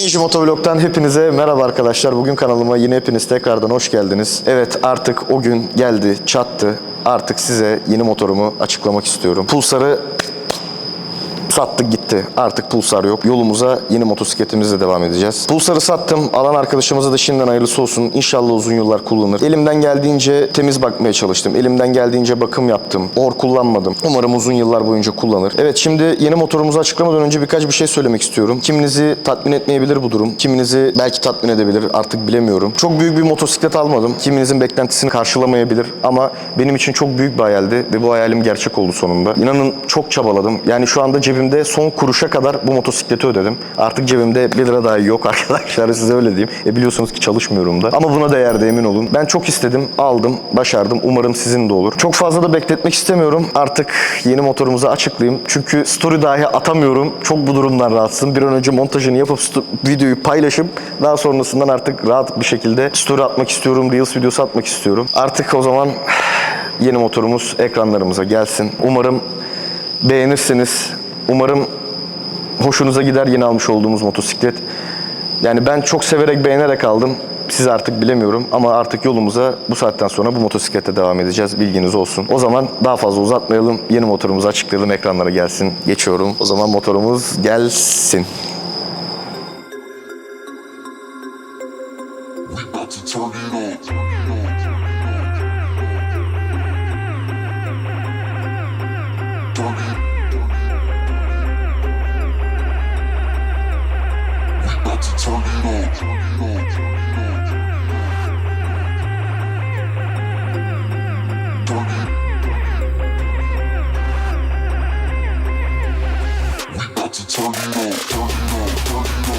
Enji Motovlog'dan hepinize merhaba arkadaşlar. Bugün kanalıma yine hepiniz tekrardan hoş geldiniz. Evet artık o gün geldi, çattı. Artık size yeni motorumu açıklamak istiyorum. Pulsar'ı sattık gitti. Artık Pulsar yok. Yolumuza yeni motosikletimizle devam edeceğiz. Pulsar'ı sattım. Alan arkadaşımıza da şimdiden hayırlısı olsun. İnşallah uzun yıllar kullanır. Elimden geldiğince temiz bakmaya çalıştım. Elimden geldiğince bakım yaptım. Or kullanmadım. Umarım uzun yıllar boyunca kullanır. Evet şimdi yeni motorumuzu açıklamadan önce birkaç bir şey söylemek istiyorum. Kiminizi tatmin etmeyebilir bu durum. Kiminizi belki tatmin edebilir. Artık bilemiyorum. Çok büyük bir motosiklet almadım. Kiminizin beklentisini karşılamayabilir ama benim için çok büyük bir hayaldi ve bu hayalim gerçek oldu sonunda. İnanın çok çabaladım. Yani şu anda cebimde son kuruşa kadar bu motosikleti ödedim. Artık cebimde 1 lira daha yok arkadaşlar size öyle diyeyim. E biliyorsunuz ki çalışmıyorum da. Ama buna değerdi emin olun. Ben çok istedim, aldım, başardım. Umarım sizin de olur. Çok fazla da bekletmek istemiyorum. Artık yeni motorumuzu açıklayayım. Çünkü story dahi atamıyorum. Çok bu durumdan rahatsızım. Bir an önce montajını yapıp videoyu paylaşıp daha sonrasından artık rahat bir şekilde story atmak istiyorum. Reels videosu atmak istiyorum. Artık o zaman yeni motorumuz ekranlarımıza gelsin. Umarım beğenirsiniz. Umarım hoşunuza gider yeni almış olduğumuz motosiklet. Yani ben çok severek beğenerek aldım. Siz artık bilemiyorum ama artık yolumuza bu saatten sonra bu motosiklete devam edeceğiz. Bilginiz olsun. O zaman daha fazla uzatmayalım. Yeni motorumuzu açıklayalım. Ekranlara gelsin. Geçiyorum. O zaman motorumuz gelsin. 같이 자기로 자기로 자기로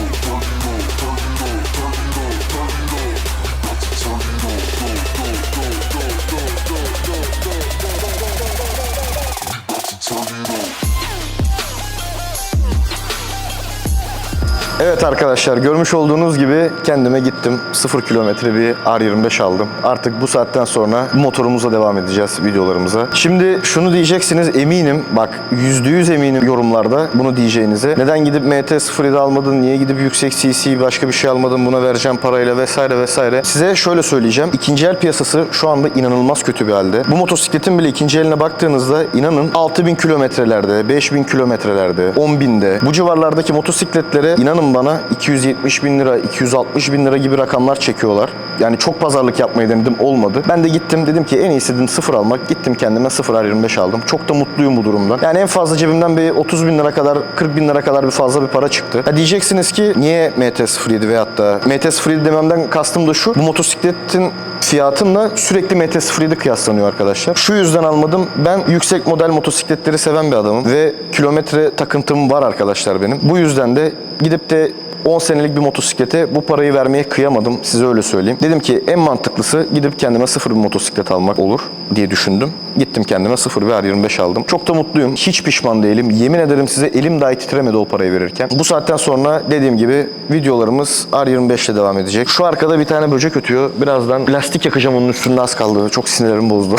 Evet arkadaşlar görmüş olduğunuz gibi kendime gittim. 0 kilometre bir R25 aldım. Artık bu saatten sonra motorumuza devam edeceğiz videolarımıza. Şimdi şunu diyeceksiniz eminim bak %100 eminim yorumlarda bunu diyeceğinize. Neden gidip MT-07 almadın? Niye gidip yüksek CC başka bir şey almadın? Buna vereceğim parayla vesaire vesaire. Size şöyle söyleyeceğim. İkinci el piyasası şu anda inanılmaz kötü bir halde. Bu motosikletin bile ikinci eline baktığınızda inanın 6000 kilometrelerde, 5000 kilometrelerde, 10.000'de bu civarlardaki motosikletlere inanın bana 270 bin lira, 260 bin lira gibi rakamlar çekiyorlar. Yani çok pazarlık yapmayı denedim olmadı. Ben de gittim dedim ki en iyisi dedim sıfır almak. Gittim kendime 0 R25 aldım. Çok da mutluyum bu durumdan. Yani en fazla cebimden bir 30 bin lira kadar 40 bin lira kadar bir fazla bir para çıktı. Ha diyeceksiniz ki niye MT-07 veyahut da MT-07 dememden kastım da şu. Bu motosikletin fiyatımla sürekli MT-07 kıyaslanıyor arkadaşlar. Şu yüzden almadım. Ben yüksek model motosikletleri seven bir adamım ve kilometre takıntım var arkadaşlar benim. Bu yüzden de gidip de 10 senelik bir motosiklete bu parayı vermeye kıyamadım. Size öyle söyleyeyim. Dedim ki en mantıklısı gidip kendime sıfır bir motosiklet almak olur diye düşündüm. Gittim kendime sıfır bir R25 aldım. Çok da mutluyum. Hiç pişman değilim. Yemin ederim size elim dahi titremedi o parayı verirken. Bu saatten sonra dediğim gibi videolarımız R25 ile devam edecek. Şu arkada bir tane böcek ötüyor. Birazdan plastik yakacağım onun üstünde az kaldı. Çok sinirlerim bozdu.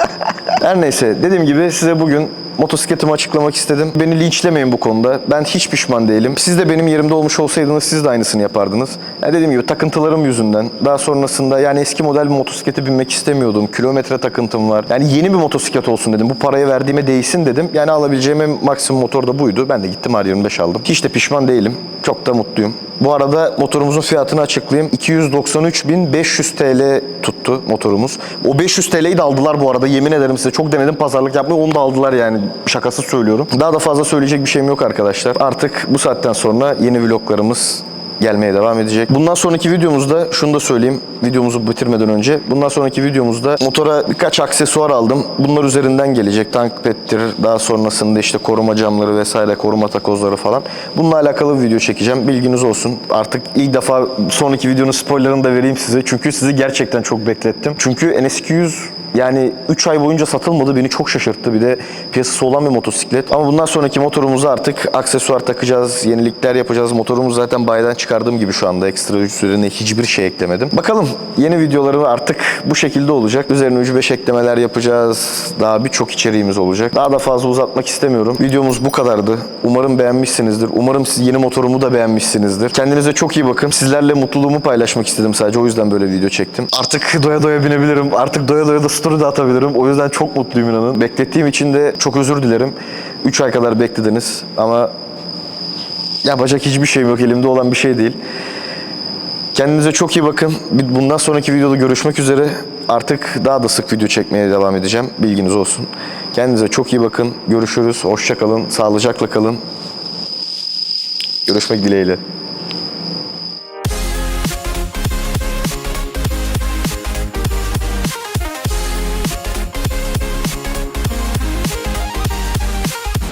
Her neyse dediğim gibi size bugün motosikletimi açıklamak istedim. Beni linçlemeyin bu konuda. Ben hiç pişman değilim. Siz de benim yerimde olmuş olsaydınız siz de aynısını yapardınız. Yani dediğim gibi takıntılarım yüzünden. Daha sonrasında yani eski model bir motosiklete binmek istemiyordum. Kilometre takıntım var. Yani yeni bir motosiklet olsun dedim. Bu paraya verdiğime değsin dedim. Yani alabileceğim maksimum motor da buydu. Ben de gittim R25 aldım. Hiç de pişman değilim. Çok da mutluyum. Bu arada motorumuzun fiyatını açıklayayım. 293.500 TL tuttu motorumuz. O 500 TL'yi de aldılar bu arada. Yemin ederim size çok denedim pazarlık yapmayı. Onu da aldılar yani. Şakası söylüyorum. Daha da fazla söyleyecek bir şeyim yok arkadaşlar. Artık bu saatten sonra yeni vloglarımız gelmeye devam edecek. Bundan sonraki videomuzda şunu da söyleyeyim videomuzu bitirmeden önce. Bundan sonraki videomuzda motora birkaç aksesuar aldım. Bunlar üzerinden gelecek. Tank pettir, daha sonrasında işte koruma camları vesaire, koruma takozları falan. Bununla alakalı bir video çekeceğim. Bilginiz olsun. Artık ilk defa sonraki videonun spoilerını da vereyim size. Çünkü sizi gerçekten çok beklettim. Çünkü NS200 Yani 3 ay boyunca satılmadı beni çok şaşırttı. Bir de piyasası olan bir motosiklet. Ama bundan sonraki motorumuza artık aksesuar takacağız, yenilikler yapacağız. Motorumuz zaten bayiden çıkardığım gibi şu anda ekstra üzerine hiçbir şey eklemedim. Bakalım yeni videoları artık bu şekilde olacak. Üzerine 3-5 eklemeler yapacağız. Daha birçok içeriğimiz olacak. Daha da fazla uzatmak istemiyorum. Videomuz bu kadardı. Umarım beğenmişsinizdir. Umarım siz yeni motorumu da beğenmişsinizdir. Kendinize çok iyi bakın. Sizlerle mutluluğumu paylaşmak istedim sadece. O yüzden böyle video çektim. Artık doya doya binebilirim. Artık doya doya da story de atabilirim. O yüzden çok mutluyum inanın. Beklettiğim için de çok özür dilerim. 3 ay kadar beklediniz ama yapacak hiçbir şeyim yok. Elimde olan bir şey değil. Kendinize çok iyi bakın. Bundan sonraki videoda görüşmek üzere. Artık daha da sık video çekmeye devam edeceğim. Bilginiz olsun. Kendinize çok iyi bakın. Görüşürüz. Hoşça kalın. Sağlıcakla kalın. Görüşmek dileğiyle.